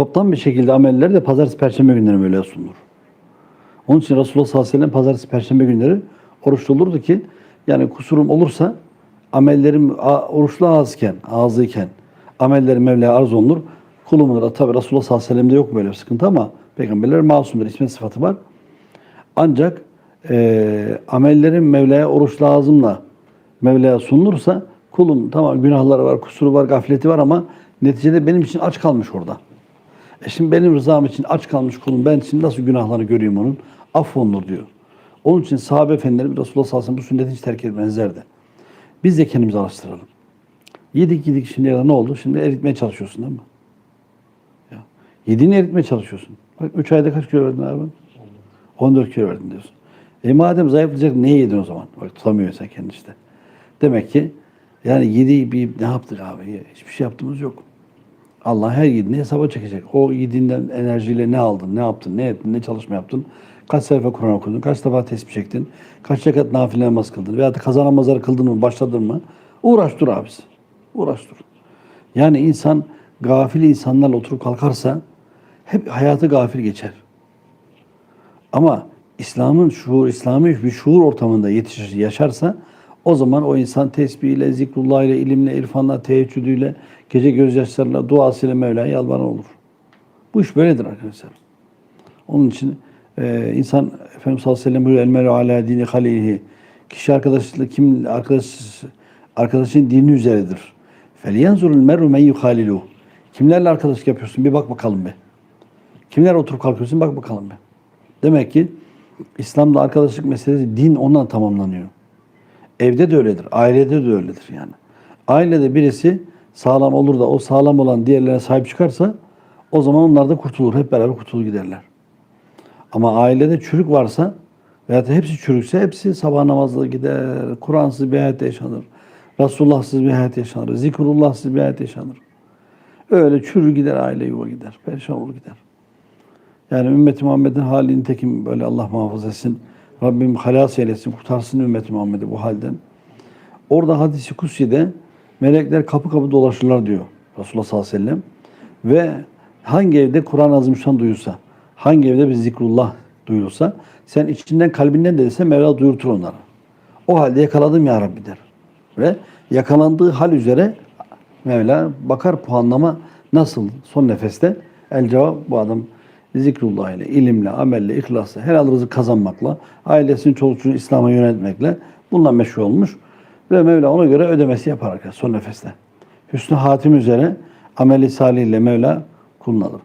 Toplam bir şekilde ameller de pazartesi, perşembe günleri Mevla'ya sunulur. Onun için Resulullah sallallahu aleyhi ve sellem pazartesi, perşembe günleri oruçlu olurdu ki yani kusurum olursa amellerim oruçlu ağızken, ağzıyken amellerim Mevla'ya arz olunur. Kulumun da tabi Resulullah sallallahu aleyhi ve sellem'de yok böyle bir sıkıntı ama peygamberler masumdur. İsmet sıfatı var. Ancak e, amellerin Mevla'ya oruç lazımla Mevla'ya sunulursa kulun tamam günahları var, kusuru var, gafleti var ama neticede benim için aç kalmış orada. E şimdi benim rızam için aç kalmış kulum ben şimdi nasıl günahlarını göreyim onun? Affolunur diyor. Onun için sahabe efendilerim Resulullah sallallahu aleyhi ve sellem bu sünneti hiç terk etmezlerdi. Biz de kendimizi alıştıralım. Yedik yedik şimdiye kadar ne oldu? Şimdi eritmeye çalışıyorsun değil mi? Ya. Yediğini eritmeye çalışıyorsun. Bak 3 ayda kaç kilo verdin abi? 14 kilo verdin diyorsun. E madem zayıflayacak niye yedin o zaman? Bak tutamıyorsun sen kendini işte. Demek ki yani yediği bir ne yaptık abi? Hiçbir şey yaptığımız yok. Allah her yediğini hesaba çekecek. O yediğinden enerjiyle ne aldın, ne yaptın, ne ettin, ne çalışma yaptın, kaç sayfa Kur'an okudun, kaç defa tesbih çektin, kaç rekat nafile namaz kıldın veya kaza namazları kıldın mı, başladın mı? Uğraş dur abisi. Uğraş dur. Yani insan gafil insanlarla oturup kalkarsa hep hayatı gafil geçer. Ama İslam'ın şuur, İslami bir şuur ortamında yetişir, yaşarsa o zaman o insan tesbihiyle, zikrullah ile, ilimle, irfanla, teheccüdüyle, gece gözyaşlarıyla, duasıyla Mevla'ya yalvaran olur. Bu iş böyledir arkadaşlar. Onun için e, insan Efendimiz sallallahu aleyhi ve sellem buyuruyor el meru ala dini halilihi. Kişi arkadaşlıkla kim arkadaş arkadaşın dini üzeredir. Felyenzurul meru men yuhalilu. Kimlerle arkadaşlık yapıyorsun? Bir bak bakalım be. Kimler oturup kalkıyorsun? Bak bakalım be. Demek ki İslam'da arkadaşlık meselesi din ondan tamamlanıyor. Evde de öyledir. Ailede de öyledir yani. Ailede birisi sağlam olur da o sağlam olan diğerlerine sahip çıkarsa o zaman onlar da kurtulur. Hep beraber kurtulur giderler. Ama ailede çürük varsa veyahut da hepsi çürükse hepsi sabah namazla gider. Kur'ansız bir hayat yaşanır. Resulullahsız bir hayat yaşanır. Zikrullahsız bir hayat yaşanır. Öyle çürür gider aile yuva gider. Perişan olur gider. Yani ümmeti Muhammed'in halini tekim böyle Allah muhafaza etsin. Rabbim halas eylesin, kurtarsın ümmeti Muhammed'i bu halden. Orada hadisi kutsi'de melekler kapı kapı dolaşırlar diyor Resulullah sallallahu aleyhi ve sellem. Ve hangi evde Kur'an-ı Azimüşşan duyulsa, hangi evde bir zikrullah duyulsa, sen içinden kalbinden de dese Mevla duyurtur onları. O halde yakaladım ya Rabbi der. Ve yakalandığı hal üzere Mevla bakar puanlama nasıl son nefeste el cevap bu adam zikrullah ile, ilimle, amelle, ihlasla, helal rızık kazanmakla, ailesini, çoluk çocuğunu İslam'a yönetmekle bununla meşhur olmuş. Ve Mevla ona göre ödemesi yapar arkadaşlar son nefeste. Hüsnü hatim üzere ameli salih ile Mevla kullanır.